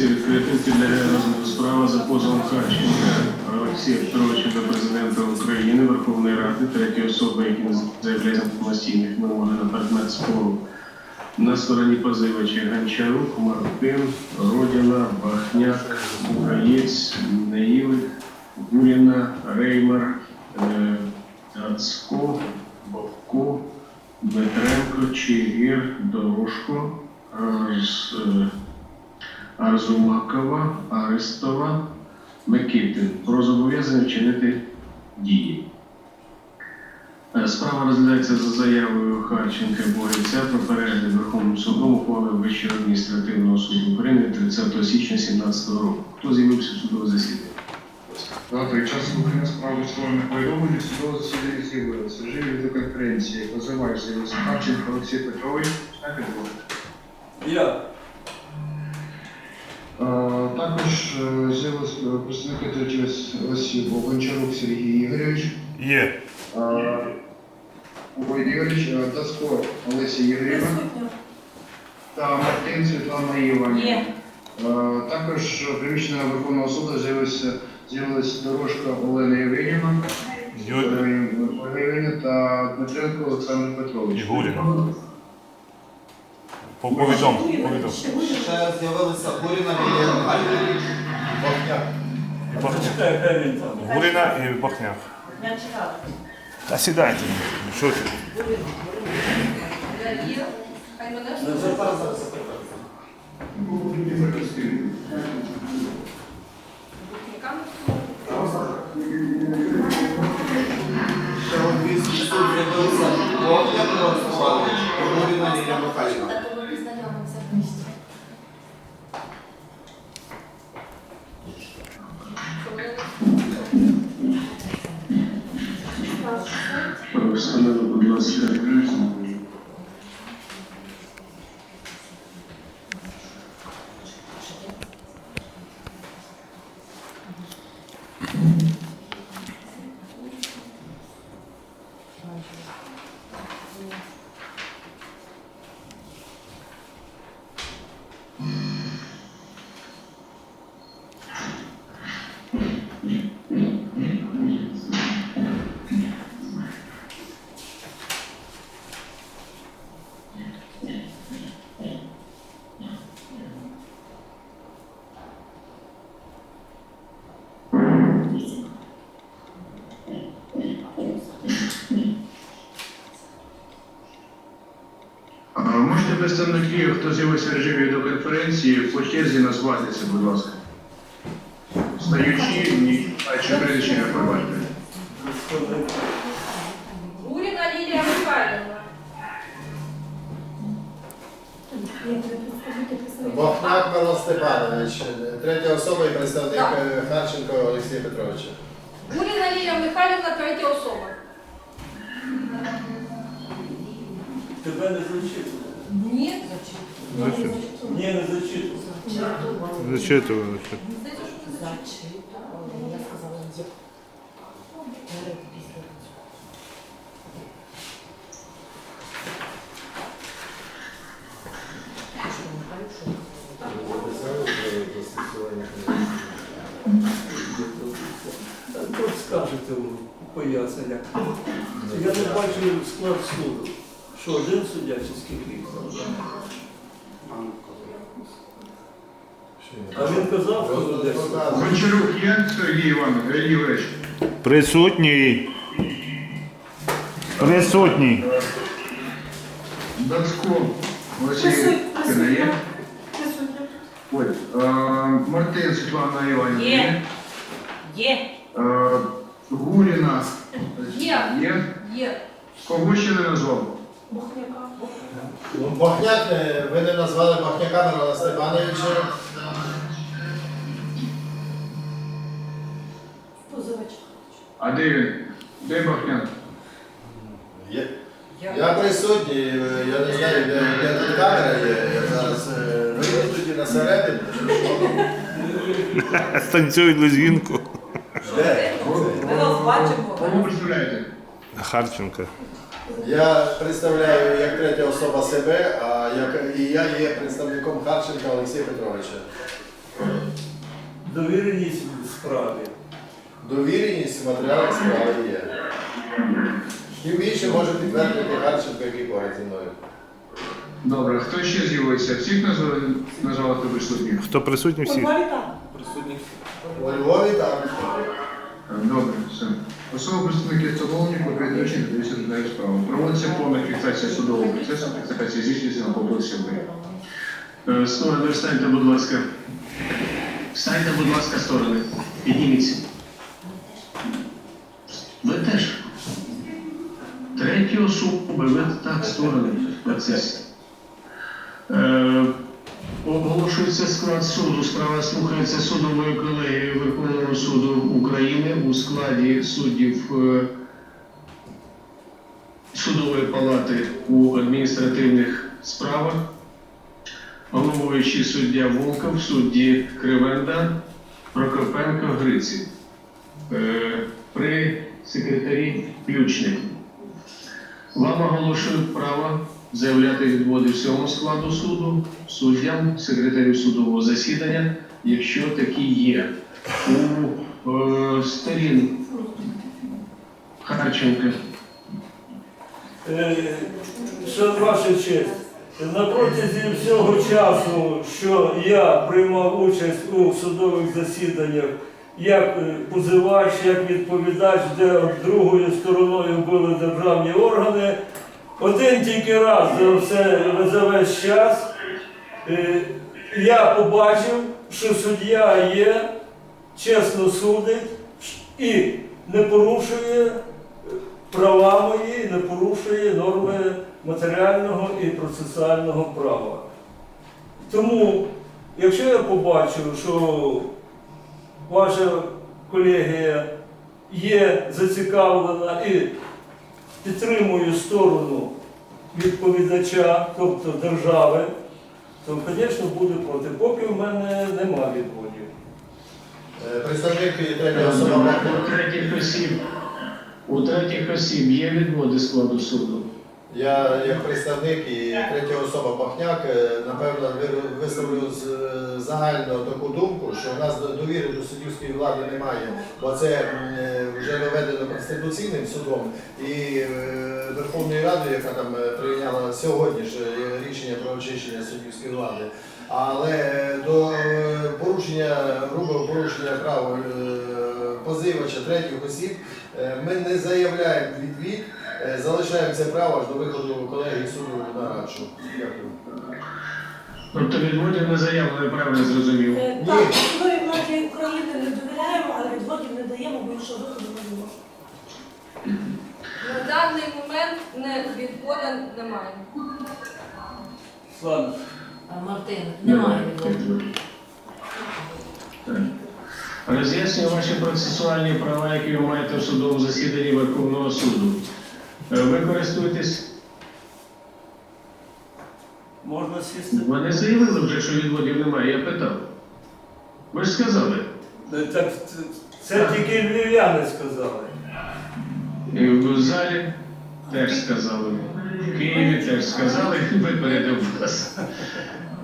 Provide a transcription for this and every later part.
Засідається відкритим підлягає розгляду справа за позовом Харченка Олексія Петровича до президента України, Верховної Ради, треті особи, які заявляють самостійних вимоги на предмет спору. На стороні позивача Гончарук, Мартин, Родіна, Бахняк, Українець, Неїлик, Гуріна, Реймар, е, Гацко, Бовко, Дмитренко, Чигир, Арзумакова, Арестова, Микитин про зобов'язання вчинити дії. Е, Справа розглядається за заявою Харченка Бориця про перегляд Верховним судом ухвали Вищого адміністративного суду України 30 січня 2017 року. Хто з'явився в судове засідання? Завтра час слухання справи сторони повідомлення судове засідання з'явилося. Живі відеоконференції позивач з'явився Харченко Олексій Петрович. Я. Також е, з'явилися е, представники третього осіб Гончарук Сергій Ігорович, Є. е, Ігорович, е, Олеся Ігорівна та Мартин Світлана Іванівна. Також приміщення Верховного суду з'явилася з'явилася дорожка Олена Євгенівна, Євгенівна та Дмитренко Олександр Петрович. Ігоріна. По- Повідом, повідом. Ще з'явилися Гуріна і Бахняк. І Бахняк. Гуріна і Бахняк. Я читала. Та сідайте. Що ти? Хай мене. Ще от вісім з'явилися Бахняк і Гуріна Лілія Михайлівна. А Можете представники, хто з'явився в режимі відеоконференції, по черзі назватися, будь ласка. Стаючи, ні, а чи прізвище не пробачте. Гуріна Лілія Михайлівна. Бахняк Мирослав Степанович, третя особа і представник Так. е, Харченко Олексія Петровича. Гуріна Лілія Михайлівна, третя особа. Тебе не зачитували. Ні. Ні, не зачитували. Зачитували. Здається, що не зачитала. Я сказала, є. Перед після. Тут скажете у пояснення. Я не бачу склад суду. Що один суддя чи скільки їх там? А він казав, що десь. Гончарук є Сергій Іванович. Присутній. Присутній. Ігорівна є. Ой, е, Мартин Світлана Іванівна Є. Є. Е, Гуріна Є. є. Є. Кого ще не назвав? Бухняка. Ну, Бахняк, е, ви не назвали Бахняка Мирослава Степановича. Позивач. А де він? Де Бахнян? Є. Я присутній, е, я не знаю, де, де тут камера є. Я зараз е, вийду тоді на середину. Станцюють лезгінку. Де? Ми вас бачимо. Представляєте? Харченка. Я представляю як третя особа себе, а як і я є представником Харченка Олексія Петровича. Довіреність в справі. Довіреність в матеріалах справи є. Тим більше може підтвердити Харченко, який поряд зі мною. Добре, хто ще з'явився? Всіх назвали, назвали присутніх? Хто присутній всі? У Львові так. Добре, все. Особа представники попередньо дивіться розглядають справу. Проводиться повна фіксація судового процесу, фіксація здійснюється на побудові суди. Е, Сторони, встаньте, будь ласка. Встаньте, будь ласка, сторони. Підніміться. Ви теж. Треті особи, ви так, сторони в процесі. Е, Оголошується склад суду. Справа слухається судовою колегією Верховного суду України у складі суддів е, судової палати у адміністративних справах. Головуючий суддя Волков, судді Кривенда, Прокопенко, Гриців. Е, При секретарі Ключник. Вам оголошують право заявляти відводи всьому складу суду, суддям, секретарю судового засідання, якщо такі є. У е, сторін Харченка. Е, ваша честь, на протязі всього часу, що я приймав участь у судових засіданнях як позивач, як відповідач, де другою стороною були державні органи, один тільки раз за все за весь час е, я побачив, що суддя є, чесно судить і не порушує права мої не порушує норми матеріального і процесуального права. Тому, якщо я побачу, що ваша колегія є зацікавлена і підтримує сторону відповідача, тобто держави, то, звісно, буде проти. Поки в мене нема відводів. Е, Представник третя особа третіх осіб, у третіх осіб є відводи складу суду. Я як представник і третя особа Бахняк, е, напевно, ви- висловлю е, загально таку думку, що в нас до- довіри до суддівської влади немає, бо це е, вже доведено Конституційним судом і Верховною Радою, яка там прийняла сьогодні ж рішення про очищення суддівської влади. Але до порушення, грубого порушення прав позивача третіх осіб ми не заявляємо відвід. Е, Залишаємо це право аж до виходу колеги суду на радшу. Дякую. Тобто відводів не заявлено, правильно зрозумів. Е, Так, судовій владі України не довіряємо, але відводів не даємо, бо іншого виходу не можемо. На даний момент не відвода немає. Слава. Мартин, немає відводу. Так. Роз'яснюю ваші процесуальні права, які ви маєте в судовому засіданні Верховного суду. Е, Ви користуєтесь, Можна сісти? ви не заявили вже, що відводів немає, я питав. Ви ж сказали. Е, Так це- це тільки львів'яни сказали. І в залі теж сказали. В Києві теж сказали, випередив вас.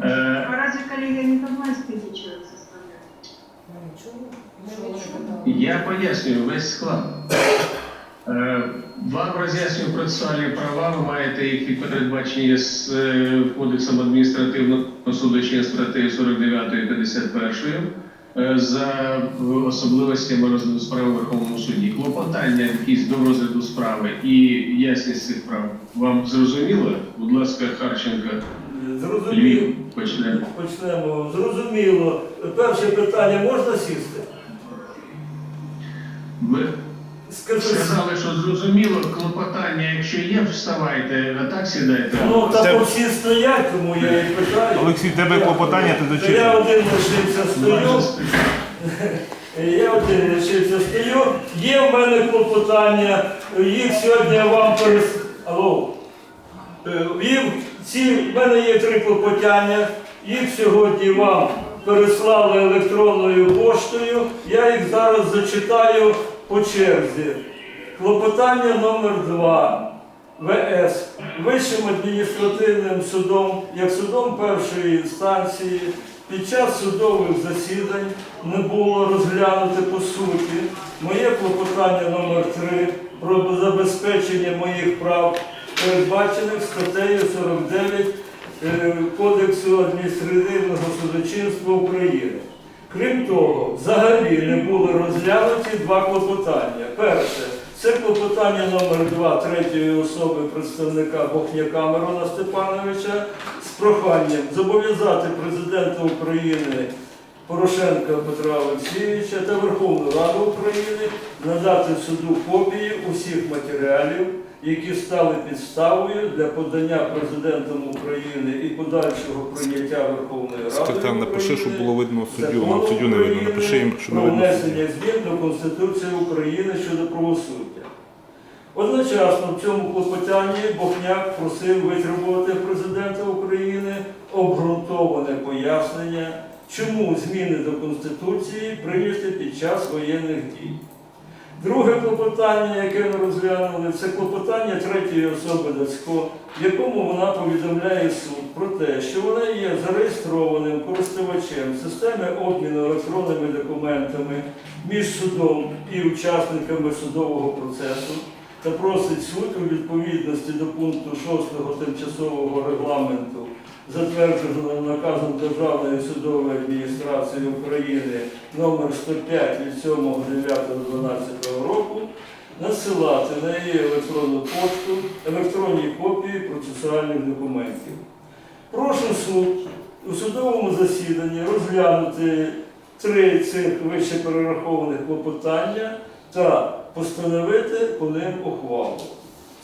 Е, А разве коллега не власти человек составляет? Я пояснюю весь склад. Е, Вам роз'яснюю процесуальні права, ви маєте їх і передбачені з е, Кодексом адміністративного судочинства статтею 49 і 51 е, за особливостями розгляду справи в Верховному суді. Клопотання якісь до розгляду справи і ясність цих прав. Вам зрозуміло? Будь ласка, Харченка, Зрозуміло. Почнемо. Почнемо. Зрозуміло. Перше питання можна сісти? Ви Скажи, сказали, що зрозуміло, клопотання, якщо є, вставайте, а так сідайте. ну Це- там всі стоять, тому я і питаю. Олексій, тебе клопотання, ти То Я дочитав. один лишився стою. Я один лишився стою. Є в мене клопотання, їх сьогодні я вам перес... Алло. Е, Їх, ці, в мене є три клопотання, їх сьогодні вам переслали електронною поштою. Я їх зараз зачитаю по черзі. Клопотання номер 2 ВС Вищим адміністративним судом, як судом першої інстанції Під час судових засідань не було розглянуто по суті моє клопотання номер 3 про забезпечення моїх прав, передбачених статтею 49 е, Кодексу адміністративного судочинства України. Крім того, взагалі не були розглянуті два клопотання. Перше це клопотання номер 2 третьої особи представника Бохняка Мирона Степановича з проханням зобов'язати президента України Порошенка Петра Олексійовича та Верховну Раду України надати в суду копії усіх матеріалів, які стали підставою для подання президентом України і подальшого прийняття Верховної Ради. Секретар, напиши, щоб було видно суддю. Нам суддю не видно. Напиши їм, що не про видно. внесення змін до Конституції України щодо правосуддя. Одночасно в цьому клопотанні Бохняк просив витребувати президента України обґрунтоване пояснення, чому зміни до Конституції прийняті під час воєнних дій. Друге клопотання, яке ми розглянули, це клопотання третьої особи Дацько, в якому вона повідомляє суд про те, що вона є зареєстрованим користувачем системи обміну електронними документами між судом і учасниками судового процесу та просить суд у відповідності до пункту 6 тимчасового регламенту, затвердженого наказом Державної судової адміністрації України номер 105 від 7.9.12 року, насилати на її електронну пошту електронні копії процесуальних документів. Прошу суд у судовому засіданні розглянути три цих вище перерахованих клопотання та постановити по ним ухвалу.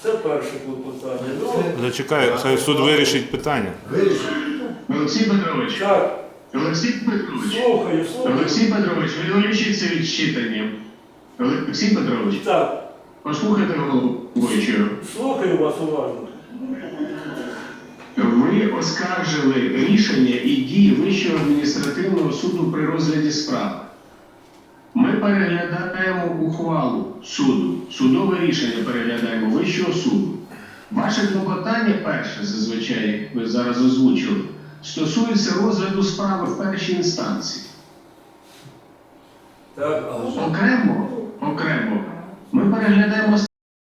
Це перше клопотання. Друге, Зачекай, хай суд вирішить питання. Вирішили. Олексій Петрович, так, Олексій Петрович, слухаю, слухаю. Олексій Петрович, відволічіться від читання. Олексій Петрович, Так, послухайте головуючого. слухаю вас уважно. Ви оскаржили рішення і дії Вищого адміністративного суду при розгляді справи. Переглядаємо ухвалу суду, судове рішення переглядаємо Вищого суду. Ваше клопотання перше, зазвичай, як ви зараз озвучили, стосується розгляду справи в першій інстанції. Так, але... Окремо, окремо, ми переглядаємо